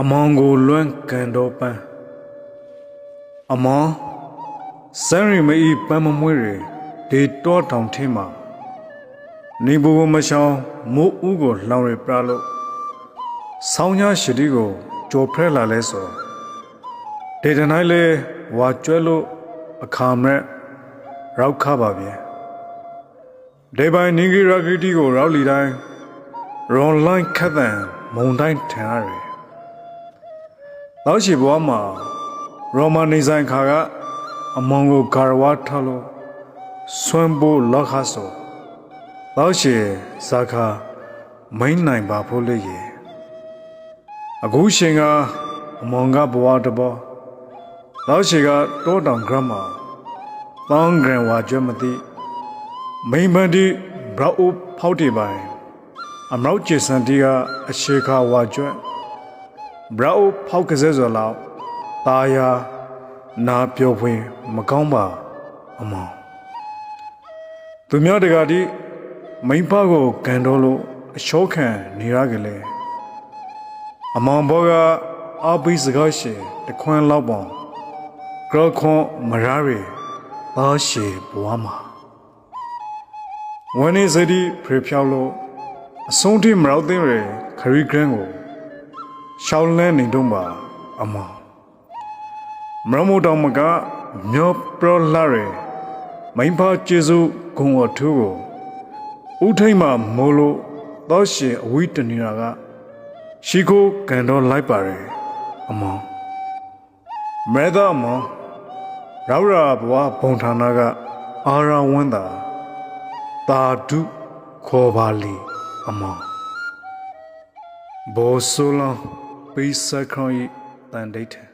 အမောင်ကိုလွမ်းကန်တော်ပန်းအမောင်စံရီမဤပန်းမမွေးတွေဒေတောတောင်ထင်းမှာနေဘူမရှောင်းမိုးဥကိုလောင်ရပြလို့ဆောင်းညာရှိတီကိုကြော်ဖဲလာလဲဆိုဒေတနိုင်လေဝါကျွဲလို့အခါမဲ့ရောက်ခပါဗျာဒေပိုင်နင်ဂီရာဂီတီကိုရောက်လီတိုင်းရွန်လိုင်းခတ်တန်မုံတိုင်းထင်ရတယ် နောက်ရှိဘဝမှာရောမနေဆိုင်ခါကအမောင်ကိုဂါရဝါထလို့ဆွမ်းဖို့လောက်ခါဆိုနောက်ရှိဇာခာမိန်နိုင်ပါဖို့လေရေအခုရှင်ကအမောင်ကဘဝတဘောနောက်ရှိကတောတောင်ဂရမတောင်းဂရန်ဝါကျွတ်မသိမိန်ပန်ဒီဘရာအိုဖောက်တီပိုင်အမောက်ကျေစန်တီကအရှိခါဝါကျွတ် ဘရာအိုဖောက်ကစဲဆိုလောက်ตาယာနာပြောဖွင့်မကောင်းပါအမောင်သူများတကားဒီမိန်းဖကိုကန်တော်လို့အချောခံနေရကြလေအမောင်ဘောကအပိစကားရှင်တခွန်းလောက်ပေါင်ကရခွန်မရရီပါရှိဘွားမှာဝန်းနေစတိဖေဖြောက်လို့အဆုံးထိမရောက်သေးရခရီးဂရန်ကို ရှောင်းလန်းနေတော့မှာအမောင်မရမိုတောင်မကမျောပရလာရယ်မိန်ဖာကျေစုဂုံအထူးကိုဥထိတ်မှမိုးလို့သောရှင်အဝိတနေရာကရှိကိုကန်တော့လိုက်ပါရယ်အမောင်မဲသားအမောင်ရောက်ရာဘဝဘုံဌာနကအာရဝန်းတာတာဒုခေါ်ပါလေအမောင်ဘောဆိုလံ ပိစခရိုင်တန်ဒိတ်